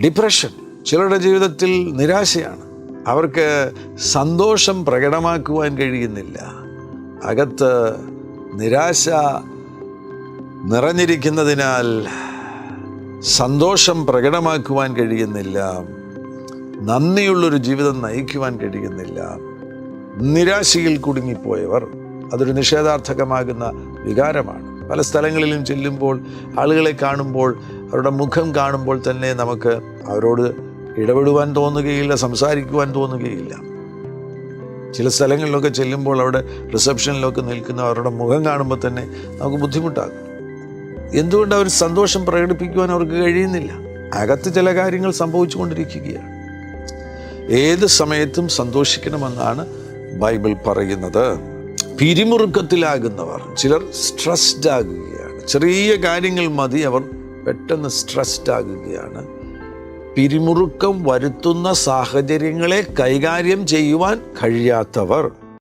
Depression. ചിലരുടെ ജീവിതത്തിൽ നിരാശയാണ്. അവർക്ക് സന്തോഷം പ്രകടമാക്കുവാൻ കഴിയുന്നില്ല. അകത്ത് നിരാശ നിറഞ്ഞിരിക്കുന്നതിനാൽ സന്തോഷം പ്രകടമാക്കുവാൻ കഴിയുന്നില്ല. നന്ദിയുള്ളൊരു ജീവിതം നയിക്കുവാൻ കഴിയുന്നില്ല. നിരാശയിൽ കുടുങ്ങിപ്പോയവർ അതൊരു നിഷേധാർത്ഥകമാകുന്ന വികാരമാണ്. പല സ്ഥലങ്ങളിലും ചെല്ലുമ്പോൾ ആളുകളെ കാണുമ്പോൾ അവരുടെ മുഖം കാണുമ്പോൾ തന്നെ നമുക്ക് അവരോട് ഇടപെടുവാൻ തോന്നുകയില്ല സംസാരിക്കുവാൻ തോന്നുകയില്ല. ചില സ്ഥലങ്ങളിലൊക്കെ ചെല്ലുമ്പോൾ അവിടെ റിസപ്ഷനിലൊക്കെ നിൽക്കുന്ന അവരുടെ മുഖം കാണുമ്പോൾ തന്നെ നമുക്ക് ബുദ്ധിമുട്ടാകും. എന്തുകൊണ്ട് അവർ സന്തോഷം പ്രകടിപ്പിക്കുവാൻ അവർക്ക് കഴിയുന്നില്ല? അകത്ത് ചില കാര്യങ്ങൾ സംഭവിച്ചുകൊണ്ടിരിക്കുകയാണ്. ഏത് സമയത്തും സന്തോഷിക്കണമെന്നാണ് ബൈബിൾ പറയുന്നത്. പിരിമുറുക്കത്തിലാകുന്നവർ ചിലർ സ്ട്രെസ്ഡ് ആകുകയാണ്. ചെറിയ കാര്യങ്ങൾ മതി അവർ പെട്ടെന്ന് സ്ട്രെസ്ഡ് ആകുകയാണ്. പിരിമുറുക്കം വരുത്തുന്ന സാഹചര്യങ്ങളെ കൈകാര്യം ചെയ്യുവാൻ കഴിയാത്തവർ.